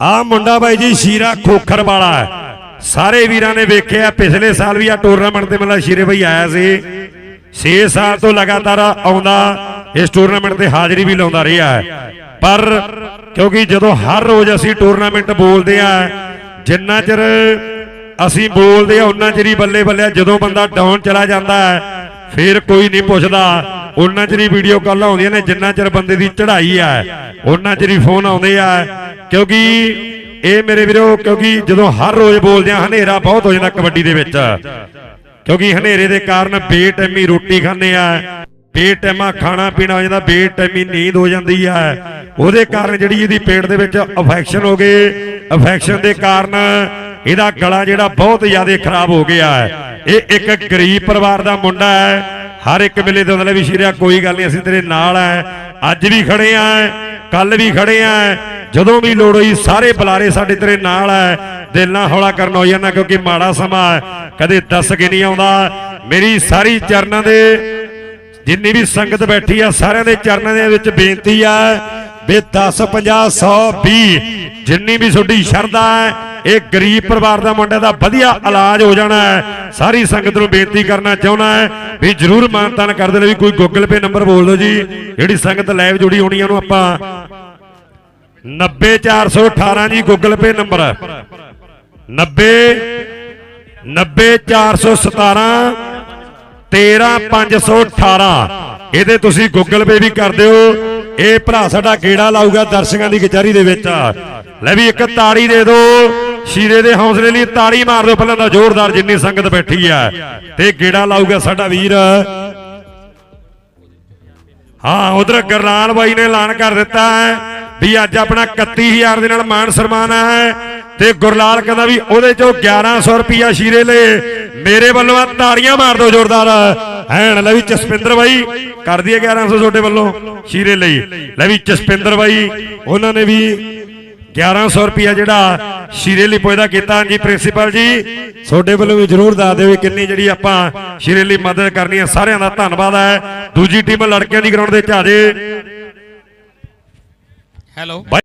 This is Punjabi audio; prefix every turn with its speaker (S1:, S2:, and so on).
S1: ਆ ਮੁੰਡਾ ਬਾਈ ਜੀ ਸ਼ੀਰਾ ਖੋਖਰ ਵਾਲਾ ਹੈ। ਸਾਰੇ ਵੀਰਾਂ ਨੇ ਵੇਖਿਆ, ਪਿਛਲੇ ਸਾਲ ਵੀ ਆ ਟੂਰਨਾਮੈਂਟ ਤੇ ਮਤਲਬ ਸ਼ੀਰੇ ਬਾਈ ਆਇਆ ਸੀ। 6 ਸਾਲ ਤੋਂ ਲਗਾਤਾਰ ਆਉਂਦਾ, ਇਸ ਟੂਰਨਾਮੈਂਟ ਤੇ ਹਾਜ਼ਰੀ ਵੀ ਲਾਉਂਦਾ ਰਿਹਾ ਹੈ। ਪਰ ਕਿਉਂਕਿ ਜਦੋਂ ਹਰ ਰੋਜ਼ ਅਸੀਂ ਟੂਰਨਾਮੈਂਟ ਬੋਲਦੇ ਆ, ਜਿੰਨਾ ਚਿਰ ਅਸੀਂ ਬੋਲਦੇ ਆ, ਉਹਨਾਂ ਚਿਰ ਹੀ ਬੱਲੇ ਬੱਲੇ ਜਦੋਂ ਬੰਦਾ ਡਾਊਨ ਚਲਾ ਜਾਂਦਾ ਹੈ, ਫਿਰ ਕੋਈ ਨਹੀਂ ਪੁੱਛਦਾ। ਉਹਨਾਂ ਚਿਰ ਹੀ ਵੀਡੀਓ ਕਾਲ ਆਉਂਦੀਆਂ ਨੇ, ਜਿੰਨਾ ਚਿਰ ਬੰਦੇ ਦੀ ਚੜ੍ਹਾਈ ਆ ਉਹਨਾਂ ਚਿਰ ਹੀ ਫੋਨ ਆਉਂਦੇ ਆ। ਕਿਉਂਕਿ ਇਹ ਮੇਰੇ ਵੀਰੋ, ਕਿਉਂਕਿ ਜਦੋਂ ਹਰ ਰੋਜ਼ ਬੋਲਦੇ ਆ, ਹਨੇਰਾ ਬਹੁਤ ਹੋ ਜਾਂਦਾ ਕਬੱਡੀ ਦੇ ਵਿੱਚ। ਕਿਉਂਕਿ ਹਨੇਰੇ ਦੇ ਕਾਰਨ ਬੇਟੈਮੀ ਰੋਟੀ ਖਾਂਦੇ ਆ, ਬੇਟੈਮਾ ਖਾਣਾ ਪੀਣਾ ਹੋ ਜਾਂਦਾ, ਬੇਟੈਮੀ ਨੀਂਦ ਹੋ ਜਾਂਦੀ ਆ। ਉਹਦੇ ਕਾਰਨ ਜਿਹੜੀ ਇਹਦੀ ਪੇਟ ਦੇ ਵਿੱਚ ਅਫੈਕਸ਼ਨ ਹੋ ਗਏ। ਅਫੈਕਸ਼ਨ ਦੇ ਕਾਰਨ ਇਹਦਾ ਗਲਾ ਜਿਹੜਾ ਬਹੁਤ ਜ਼ਿਆਦਾ ਖਰਾਬ ਹੋ ਗਿਆ ਇਹ ਇੱਕ ਗਰੀਬ ਪਰਿਵਾਰ ਦਾ ਮੁੰਡਾ ਹੈ। ਹਰ ਇੱਕ ਵੇਲੇ ਤੇ ਮਤਲਬ ਵੀ ਸ਼ੀਰਿਆ ਕੋਈ ਗੱਲ ਨਹੀਂ, ਅਸੀਂ ਤੇਰੇ ਨਾਲ ਆ ਅੱਜ ਵੀ ਖੜੇ ਆ ਕੱਲ ਵੀ ਖੜੇ ਆ। ਜਦੋਂ ਵੀ ਲੋੜ ਹੋਈ ਸਾਰੇ ਬੁਲਾਰੇ ਸਾਡੇ ਤੇਰੇ ਨਾਲ ਹੈ ਦਿਲ ਨਾਲ ਹੌਲਾ ਕਰਨ ਹੋ ਜਾਂਦਾ ਕਿਉਂਕਿ ਮਾੜਾ ਸਮਾਂ ਹੈ, ਕਦੇ ਦੱਸ ਕੇ ਨਹੀਂ ਆਉਂਦਾ। ਮੇਰੀ ਸਾਰੀ ਚਰਨਾਂ ਦੇ ਜਿੰਨੀ ਵੀ ਸੰਗਤ ਬੈਠੀ ਆ ਸਾਰਿਆਂ ਦੇ ਚਰਨਾਂ ਦੇ ਵਿੱਚ ਬੇਨਤੀ ਆ ਵੀ 10 50 100 20 ਜਿੰਨੀ ਵੀ ਤੁਹਾਡੀ ਸ਼ਰਧਾ ਹੈ ਇਹ ਗਰੀਬ ਪਰਿਵਾਰ ਦਾ ਮੁੰਡੇ ਦਾ ਵਧੀਆ ਇਲਾਜ ਹੋ ਜਾਣਾ ਹੈ ਸਾਰੀ ਸੰਗਤ ਨੂੰ ਬੇਨਤੀ ਕਰਨਾ ਚਾਹੁੰਦਾ ਹੈ ਵੀ ਜਰੂਰ ਮਾਨਤਾਨ ਕਰ ਦੇਣਾ ਵੀ ਕੋਈ ਗੂਗਲ ਪੇ ਨੰਬਰ ਬੋਲ ਦਿਓ ਜੀ। ਜਿਹੜੀ ਸੰਗਤ ਲਾਈਵ ਜੁੜੀ ਹੋਣੀ ਉਹਨੂੰ ਆਪਾਂ 90418 ਜੀ ਗੂਗਲ ਪੇ ਨੰਬਰ 90 90417 13518 ਇਹਦੇ ਤੁਸੀਂ ਗੂਗਲ ਪੇ ਵੀ ਕਰ ਦਿਓ। ਇਹ ਭਰਾ ਸਾਡਾ ਗੇੜਾ ਲਾਊਗਾ ਦਰਸ਼ਕਾਂ ਦੀ ਕਚਹਿਰੀ ਦੇ ਵਿੱਚ? ਲੈ ਵੀ ਇੱਕ ਤਾੜੀ ਦੇ ਦਿਓ। ਸ਼ੀਰੇ ਦੇ ਹੌਸਲੇ ਲਈ ਤਾੜੀ ਮਾਰ ਦਿਓ। ਪਹਿਲਾਂ ਤਾਂ ਜ਼ੋਰਦਾਰ ਜਿੰਨੀ ਸੰਗਤ ਬੈਠੀ ਆ। ਤੇ ਗੇੜਾ ਲਾਊਗਾ ਸਾਡਾ ਵੀਰ? ਹਾਂ, ਉਧਰ ਗਰਲਾਲ ਬਾਈ ਨੇ ਐਲਾਨ ਕਰ ਦਿੱਤਾ ਹੈ। ਵੀ ਅੱਜ ਆਪਣਾ 31000 ਦੇ ਨਾਲ ਮਾਨ ਸਨਮਾਨ ਹੈ ਤੇ ਗੁਰਲਾਲ ਕਹਿੰਦਾ ਵੀ ਉਹਦੇ ਚੋਂ 1100 ਰੁਪਿਆ ਸ਼ੀਰੇ ਲੈ ਮੇਰੇ ਵੱਲੋਂ ਆ ਤਾੜੀਆਂ ਮਾਰ ਦਿਓ ਜ਼ੋਰਦਾਰ। ਐਣ ਲੈ ਵੀ ਜਸਪਿੰਦਰ ਬਾਈ, ਕਰ ਦਈਏ 1100 ਤੁਹਾਡੇ ਵੱਲੋਂ ਸ਼ੀਰੇ ਲਈ। ਲੈ ਵੀ ਜਸਪਿੰਦਰ ਬਾਈ, ਉਹਨਾਂ ਨੇ ਵੀ 1100 ਰੁਪਿਆ ਜਿਹੜਾ ਸ਼ੀਰੇ ਲਈ ਪੁੱਜਦਾ ਕੀਤਾ। ਜੀ ਪ੍ਰਿੰਸੀਪਲ ਜੀ, ਤੁਹਾਡੇ ਵੱਲੋਂ ਵੀ ਜਰੂਰ ਦੱਸ ਦਿਓ ਕਿੰਨੀ ਜਿਹੜੀ ਆਪਾਂ ਸ਼ੀਰੇ ਲਈ ਮਦਦ ਕਰਨੀ ਹੈ ਸਾਰਿਆਂ ਦਾ ਧੰਨਵਾਦ ਹੈ ਦੂਜੀ ਟੀਮ ਲੜਕਿਆਂ ਦੀ ਗਰਾਊਂਡ ਦੇ ਵਿੱਚ ਆ ਜੇ
S2: ਹੈਲੋ
S1: ਬਾਈ